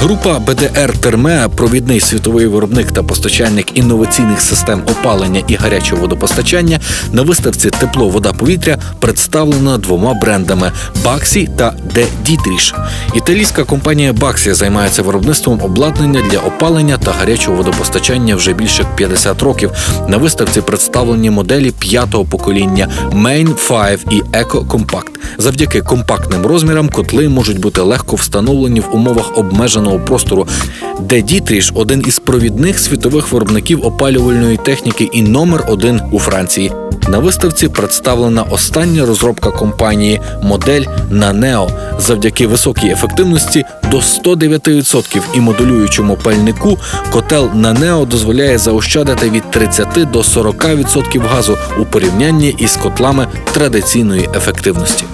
Група БДР Термеа, провідний світовий виробник та постачальник інноваційних систем опалення і гарячого водопостачання, на виставці Тепло, вода, повітря представлена двома брендами Баксі та Де Дітріш. Італійська компанія Баксі займається виробництвом обладнання для опалення та гарячого водопостачання вже більше 50 років. На виставці представлені моделі п'ятого покоління Main 5 і Eco Compact. Завдяки компактним розмірам котли можуть бути легко встановлені в умовах обмеженого простору, де Дітріш один із провідних світових виробників опалювальної техніки і номер один у Франції. На виставці представлена остання розробка компанії модель Naneo. Завдяки високій ефективності до 109% і модулюючому пальнику котел Naneo дозволяє заощадити від 30 до 40% газу у порівнянні із котлами традиційної ефективності.